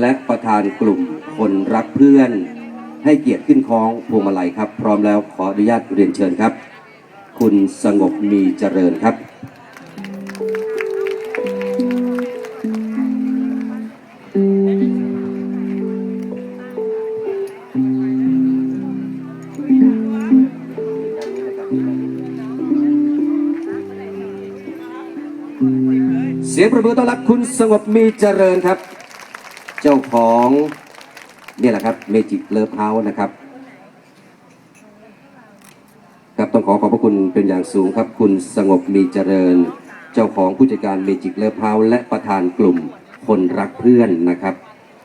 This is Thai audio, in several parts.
และประธานกลุ่มคนรักเพื่อน ให้เกียรติขึ้นคล้องพวงมาลัยครับ พร้อมแล้วขออนุญาตเรียนเชิญครับ คุณสงบมีเจริญครับเสียงประมือต้อนรับคุณสงบมีเจริญครับ เจ้าของนี่แหละครับเมจิกเลิฟเฮาส์นะครับครับต้องขอขอบพระคุณเป็นอย่างสูงครับ คุณสงบมีเจริญ เจ้าของผู้จัดการเมจิกเลิฟเฮาส์และประธานกลุ่มคนรักเพื่อนนะครับ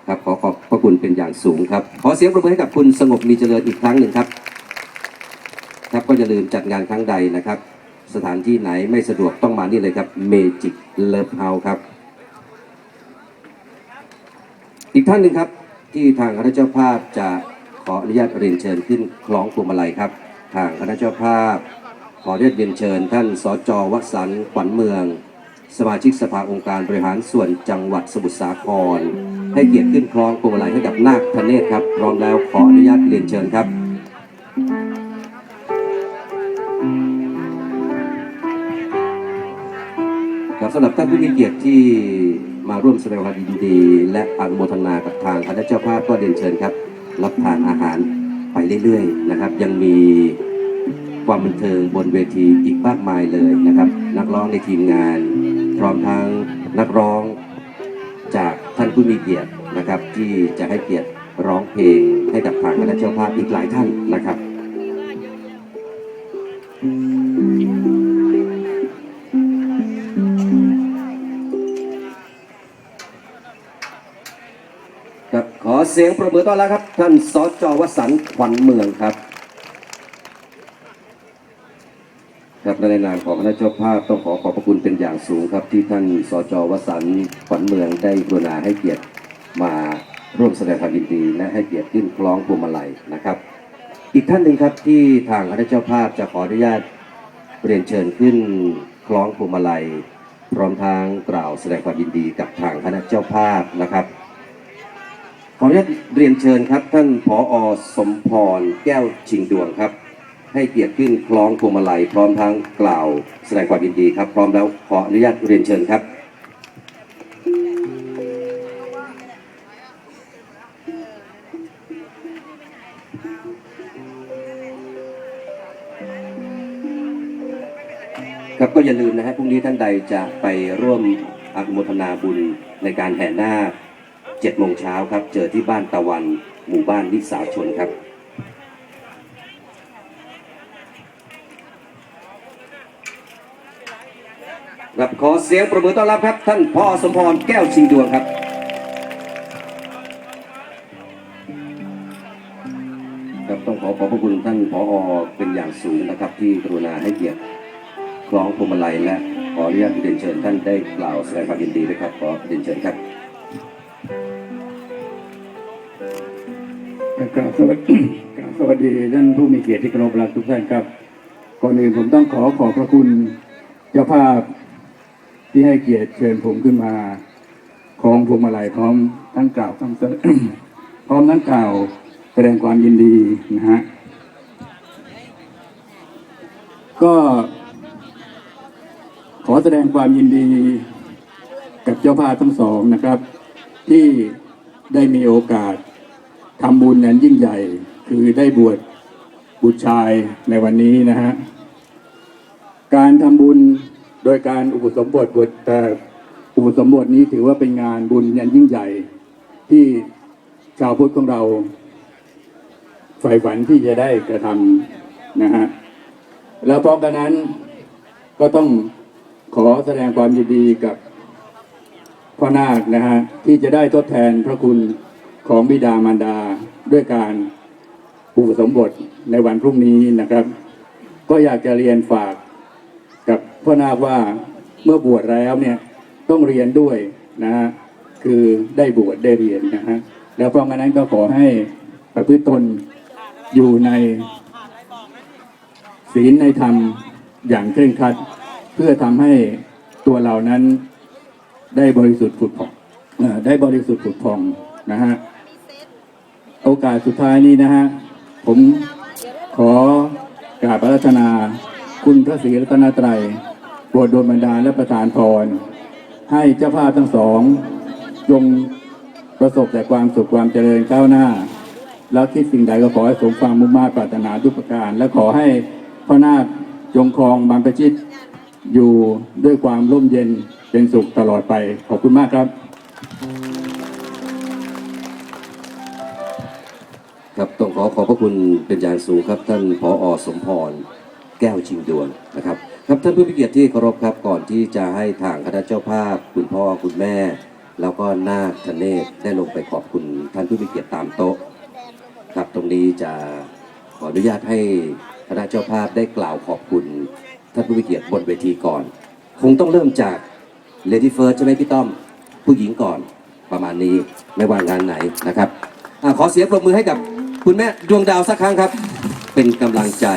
ครับขอขอบพระคุณเป็นอย่างสูงครับ ขอเสียงประมือให้กับคุณสงบมีเจริญอีกครั้งหนึ่งครับ ครับก็อย่าลืมจัดงานครั้งใดนะครับ สถานที่ไหนไม่สะดวกต้องมานี่เลยครับเมจิกเลิฟเฮาส์ครับ อีกท่านหนึ่งครับที่ทางคณะเจ้าภาพจะขออนุญาตเรียนเชิญขึ้นคล้องพวงมาลัยครับ ทางคณะเจ้าภาพ ขออนุญาตเรียนเชิญ ท่านสจวสันต์ขวัญเมือง สมาชิกสภาองค์การบริหารส่วนจังหวัดสมุทรสาคร ให้เกียรติขึ้นคล้องพวงมาลัยให้กับนาคพเนตรครับพร้อมแล้วขออนุญาตเรียนเชิญครับครับสำหรับท่านผู้มีเกียรติที่ มาร่วมแสดงความยินดี และอนุโมทนากับทางคณะเจ้าภาพก็เรียนเชิญครับ รับทานอาหารไปเรื่อยๆนะครับ ยังมีความบันเทิงบนเวทีอีกมากมายเลยนะครับ นักร้องในทีมงาน พร้อมทั้งนักร้องจากท่านผู้มีเกียรตินะครับ ที่จะให้เกียรติร้องเพลงให้กับทางคณะเจ้าภาพอีกหลายท่านนะครับ เสียงประมือต้อนรับครับ ท่านสจวสันต์ขวัญเมืองครับครับและในนามของคณะเจ้าภาพต้องขอขอบพระคุณเป็นอย่างสูงครับ ที่ท่านสจวสันต์ขวัญเมืองได้กรุณาให้เกียรติมาร่วมแสดงความยินดี และให้เกียรติขึ้นคล้องพวงมาลัยนะครับ อีกท่านหนึ่งครับที่ทางคณะเจ้าภาพจะขออนุญาตเรียนเชิญขึ้นคล้องพวงมาลัย พร้อมทางกล่าวแสดงความยินดีกับทางคณะเจ้าภาพนะครับ ออนุญาตเรียนเชิญครับท่านผอสมพรแก้วชิงดวงครับ ให้เกียรติขึ้นคล้องพวงมาลัยพร้อมทั้งกล่าวแสดงความยินดีครับ พร้อมแล้วขออนุญาตเรียนเชิญครับครับก็อย่าลืมนะฮะพรุ่งนี้ท่านใดจะไปร่วมอนุโมทนาบุญในการแห่นาค เจ็ดโมงเช้าครับ เจอที่บ้านตะวัน หมู่บ้านนิสาชนครับครับขอเสียงประมือต้อนรับครับ ท่านพ่อสมพรแก้วชิงดวงครับ ครับต้องขอขอบพระคุณท่านผอเป็นอย่างสูงนะครับ ที่กรุณาให้เกียรติคล้องพวงมาลัยและขออนุญาตเรียนเชิญท่านได้กล่าวแสดงความยินดีด้วยครับขอเรียนเชิญครับ กราบสวัสดีกราบสวัสดีท่านผู้มีเกียรติที่เคารพรักทุกท่านครับก่อนอื่นผมต้องขอขอบพระคุณเจ้าภาพที่ให้เกียรติเชิญผมขึ้นมาคล้องพวงมาลัยพร้อมทั้งกล่าวคำเสนพร้อมทั้งกล่าวแสดงความยินดีนะฮะก็ขอแสดงความยินดีกับเจ้าภาพทั้งสองนะครับ ที่ได้มีโอกาส ทำบุญนั้นยิ่งใหญ่ คือได้บวชบุตรชายในวันนี้นะฮะ การทำบุญโดยการอุปสมบทบทแต่อุปสมบทนี้ถือว่าเป็นงานบุญยันยิ่งใหญ่ ที่ชาวพุทธของเราใฝ่ฝันที่จะได้กระทำนะฮะ แล้วพร้อมกันนั้นก็ต้องขอแสดงความยินดีกับพ่อนาคนะฮะที่จะได้ทดแทนพระคุณ ของบิดามารดาด้วยการอุปสมบทในวันพรุ่งนี้นะครับ ก็อยากจะเรียนฝากกับพ่อนาคว่าเมื่อบวชแล้วเนี่ยต้องเรียนด้วยนะฮะคือได้บวชได้เรียนนะฮะแล้วเพราะงั้นก็ขอให้ประพฤติตนอยู่ในศีลในธรรมอย่างเคร่งครัด เพื่อทำให้ตัวเรานั้นได้บริสุทธิ์ผุดผ่องได้บริสุทธิ์ผุดผ่องนะฮะ อกาสสุดท้ายนี้นะฮะ ผมขอกราบอารัธนา คุณพระศรีรัตนตรัยโปรดดลบันดาลและประทานพร ให้เจ้าภาพทั้งสองจงประสบแต่ความสุขความเจริญก้าวหน้า แล้วคิดสิ่งใดก็ขอให้สมความมุ่งมา่ปรารถนาทุกประการ และขอให้พ่อนาคจงครองบรรพชิตอยู่ด้วยความร่มเย็นเป็นสุขตลอดไป ขอบคุณมากครับ ครับต้องขอขอบพระคุณเป็นอย่างสูงครับ ท่านผอสมพรแก้วชิงดวงนะครับ ครับท่านผู้มีเกียรติที่เคารพครับก่อนที่จะให้ทางคณะเจ้าภาพ คุณพ่อคุณแม่ แล้วก็นาคทเนศได้ลงไปขอบคุณท่านผู้มีเกียรติตามโต๊ะครับตรงนี้จะขออนุญาตให้คณะเจ้าภาพได้กล่าวขอบคุณท่านผู้มีเกียรติบนเวทีก่อน คงต้องเริ่มจากเลดี้เฟิร์สใช่ไหมพี่ต้อมผู้หญิงก่อนประมาณนี้ไม่ว่างานไหนนะครับอขอเสียงปรบมือให้กับ คุณแม่ดวงดาวสักครั้งครับ เป็นกำลังใจ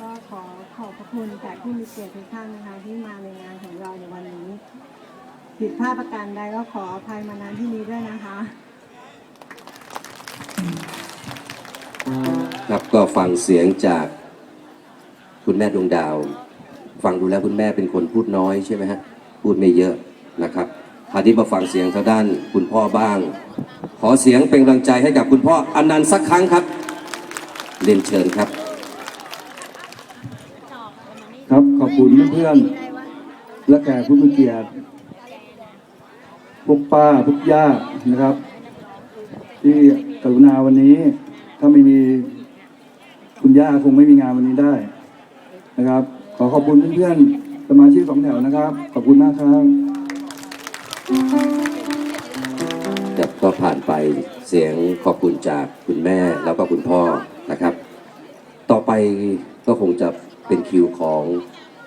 ก็ขอขอบพระคุณแขกผู้มีเกียรติทุกท่านนะคะที่มาในงานของเราในวันนี้ ผิดพลาดประการใดก็ขออภัยมาณที่นี้ด้วยนะคะ ครับก็ฟังเสียงจากคุณแม่ดวงดาว ฟังดูแล้วคุณแม่เป็นคนพูดน้อยใช่ไหมฮะ พูดไม่เยอะนะครับ คราวนี้มาฟังเสียงทางด้านคุณพ่อบ้าง ขอเสียงเป็นกำลังใจให้กับคุณพ่ออนันต์สักครั้งครับ เรียนเชิญครับ ครับขอบคุณเพื่อนๆและแขกผู้มีเกียรติพวกป้าพวกย่านะครับ ที่กรุณาวันนี้ ถ้าไม่มีคุณย่าคงไม่มีงานวันนี้ได้นะครับ ขอขอบคุณเพื่อนๆสมาชิกสองแถวนะครับ ขอบคุณมากครับ ก็ผ่านไปเสียงขอบคุณจากคุณแม่แล้วก็คุณพ่อนะครับ ต่อไปก็คงจะเป็นคิวของ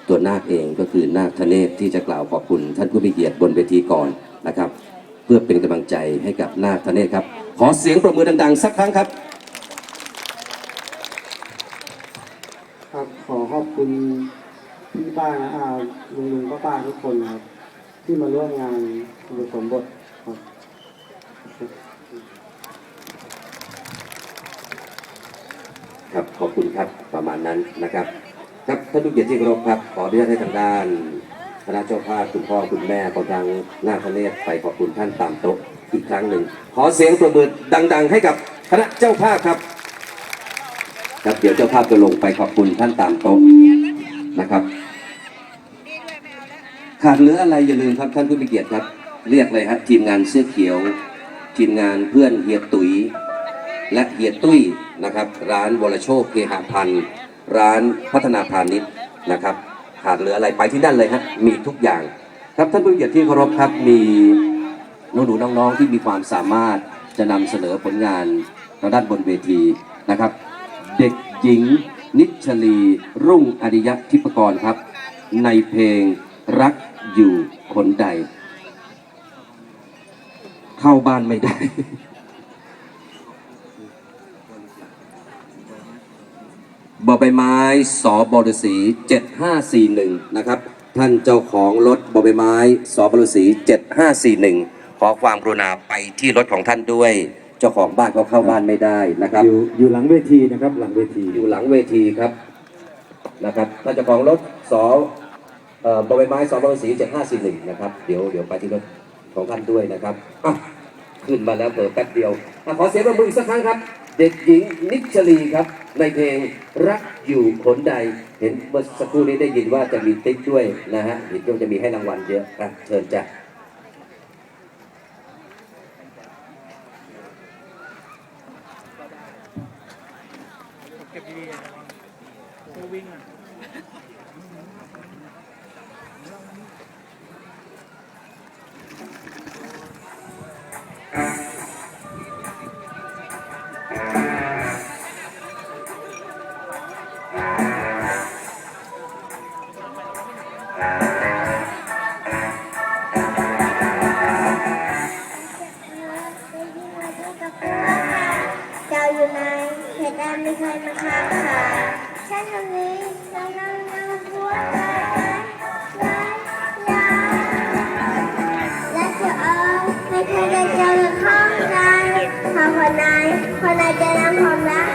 ตัวนาคเองก็คือนาคทเนศที่จะกล่าวขอบคุณท่านผู้มีเกียรติบนเวทีก่อนนะครับ เพื่อเป็นกำลังใจให้กับนาคทเนศครับ ขอเสียงปรบมือดัง ๆ สักครั้งครับครับขอขอบคุณพี่ป้านะอาลุงลุงป้าป้าทุกคนครับที่มาร่วมงานอุปสมบท ครับขอบคุณครับประมาณนั้นนะครับ ครับท่านผู้เกียรติที่เคารพครับ ขออนุญาตให้ทางด้านคณะเจ้าภาพคุณพ่อคุณแม่ของทางหน้าคเนศไปขอบคุณท่านตามโต๊ะอีกครั้งหนึ่ง ขอเสียงปรบมือดัง ๆ ให้กับคณะเจ้าภาพครับ ครับเดี๋ยวเจ้าภาพจะลงไปขอบคุณท่านตามโต๊ะนะครับขาดเหลืออะไรอย่าลืมครับท่านผู้มีเกียรติครับ เรียกเลยครับทีมงานเสื้อเขียว ทีมงานเพื่อนเฮียตุ๋ย และเฮียตุ้ยนะครับ ร้านวรโชคเคหพันธ์ร้านพัฒนาพาณิชย์นะครับขาดเหลืออะไรไปที่นั่นเลยฮะมีทุกอย่าง ครับท่านผู้เกียรติที่เคารพครับมีนหนูน้องๆที่มีความสามารถจะนำเสนอผลงานทางด้านบนเวทีนะครับ เด็กหญิง นิชลีรุ่งอริยทิพกรครับ ในเพลงรักอยู่คนใด เข้าบ้านไม่ได้ บอใบไม้สอบอฤษี7541 นะครับ ท่านเจ้าของรถบอใบไม้สอบอฤษี7541 ขอความกรุณาไปที่รถของท่านด้วย เจ้าของบ้านก็เข้าบ้านไม่ได้นะครับ อยู่อยู่หลังเวทีนะครับ หลังเวที อยู่หลังเวทีครับ นะครับ ท่านเจ้าของรถสอเอ่อบอใบไม้สอบอฤษี7541 นะครับ เดี๋ยวเดี๋ยวไปที่รถของท่านด้วยนะครับอะขึ้นมาแล้วเปิดแป๊บเดียวอะขอเสียงปรบมืออีกสักครั้งครับ เด็กหญิงนิชลีครับ ในเพลงรักอยู่ขนใด เห็นเมื่อสักครู่นี้ได้ยินว่าจะมีติ๊กด้วยนะฮะเห็นว่าจะมีให้รางวัลเยอะอะเชิญจ้ะ เราอยู่ในเหตุกาไม่เคยมาค้าขาใช่ตรงนี้เรานั่งนั่งพูดกันร้านร้านและจะเอาไม่เคยได้เจอหรือข้องกันขอคนไหนคนไหนจะนำผมรัก